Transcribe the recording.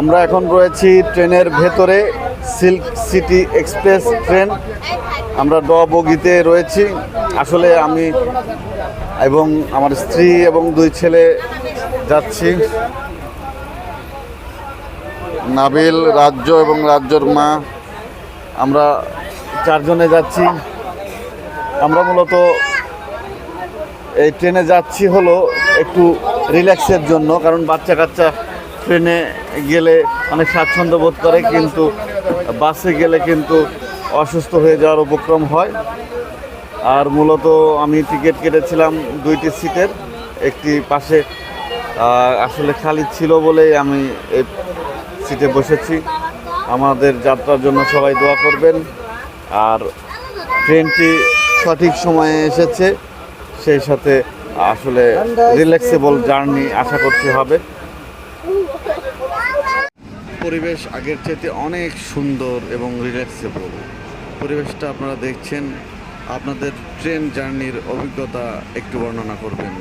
আমরা এখন রয়েছি ট্রেনের ভেতরে সিল্ক সিটি এক্সপ্রেস ট্রেন। আমরা ড বগিতে রয়েছি। আসলে আমি এবং আমার স্ত্রী এবং দুই ছেলে যাচ্ছি। নাবিল, রাজ্য এবং রাজ্যর মা। আমরা চারজনে যাচ্ছি। আমরা মূলত এই ট্রেনে যাচ্ছি হলো একটু রিল্যাক্সের জন্য, কারণ বাচ্চা কাচ্চা ট্রেনে গেলে অনেক স্বাচ্ছন্দ্য বোধ করে, কিন্তু বাসে গেলে কিন্তু অসুস্থ হয়ে যাওয়ার উপক্রম হয়। আর মূলত আমি টিকিট কেটেছিলাম দুইটি সিটের, একটি পাশে আসলে খালি ছিল বলেই আমি এই সিটে বসেছি। আমাদের যাত্রার জন্য সবাই দোয়া করবেন। আর ট্রেনটি সঠিক সময়ে এসেছে, সেই সাথে আসলে রিল্যাক্সেবল জার্নি আশা করতে হবে। পরিবেশ আগের চাইতে অনেক সুন্দর এবং রিল্যাক্সেবল পরিবেশটা আপনারা দেখছেন, আপনাদের ট্রেন জার্নির অভিজ্ঞতা একটু বর্ণনা করবেন।